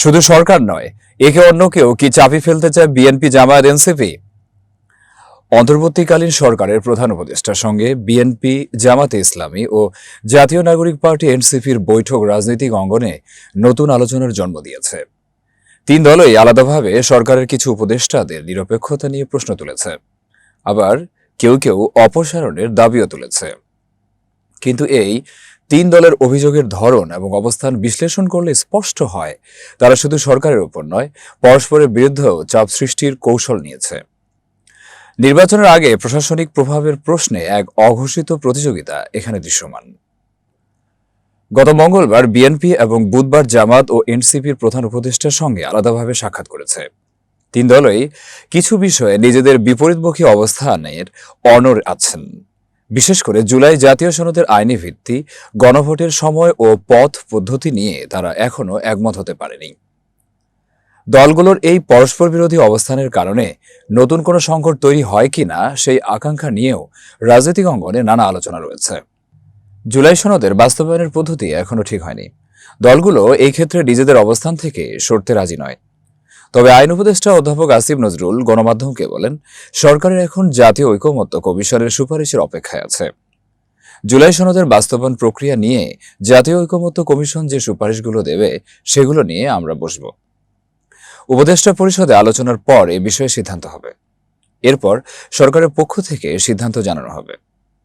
শুধু সরকার নয়, একে অন্য কেউ কি চাপি ফেলতে চায় বিএনপি জামায়াত এনসিপি? অন্তর্বর্তীকালীন সরকারের প্রধান উপদেষ্টার সঙ্গে বিএনপি, জামাতে ইসলামী ও জাতীয় নাগরিক পার্টি এনসিপির বৈঠক রাজনৈতিক অঙ্গনে নতুন আলোচনার জন্ম দিয়েছে। তিন দলই আলাদাভাবে সরকারের কিছু উপদেষ্টাদের নিরপেক্ষতা নিয়ে প্রশ্ন তুলেছে। আবার কেউ কেউ অপসারণের দাবিও তুলেছে। কিন্তু এই তিন দলের অভিযোগের ধরন এবং অবস্থান বিশ্লেষণ করলে স্পষ্ট হয়। তারা শুধু সরকারের উপর নয়, পরস্পরের বিরুদ্ধেও চাপ সৃষ্টির কৌশল নিয়েছে। নির্বাচনের আগে প্রশাসনিক প্রভাবের প্রশ্নে এক অঘোষিত প্রতিযোগিতা এখানে দৃশ্যমান। গত মঙ্গলবার বিএনপি এবং বুধবার জামাত ও এনসিপির প্রধান উপদেষ্টার সঙ্গে আলাদাভাবে সাক্ষাৎ করেছে। তিন দলই কিছু বিষয়ে নিজেদের বিপরীতমুখী অবস্থানের অনর আছেন। বিশেষ করে জুলাই জাতীয় সনদের আইনি ভিত্তি, গণভোটের সময় ও পথ পদ্ধতি নিয়ে তারা এখনও একমত হতে পারেনি। দলগুলোর এই পরস্পর বিরোধী অবস্থানের কারণে নতুন কোনো সংকট তৈরি হয় কিনা সেই আকাঙ্ক্ষা নিয়েও রাজনৈতিক অঙ্গনে নানা আলোচনা রয়েছে। জুলাই সনদের বাস্তবায়নের পদ্ধতি এখনও ঠিক হয়নি। দলগুলো এই ক্ষেত্রে নিজেদের অবস্থান থেকে সরতে রাজি নয়। তবে আইন উপদেষ্টা অধ্যাপক আসিফ নজরুল গণমাধ্যমকে বলেন, সরকারের এখন জাতীয় ঐকমত্য কমিশনের সুপারিশের অপেক্ষায় আছে। জুলাই সনদের বাস্তবায়ন প্রক্রিয়া নিয়ে জাতীয় ঐকমত্য কমিশন যে সুপারিশগুলো দেবে, সেগুলো নিয়ে আমরা বসব। উপদেষ্টা পরিষদে আলোচনার পর এ বিষয়ে সিদ্ধান্ত হবে। এরপর সরকারের পক্ষ থেকে সিদ্ধান্ত জানানো হবে।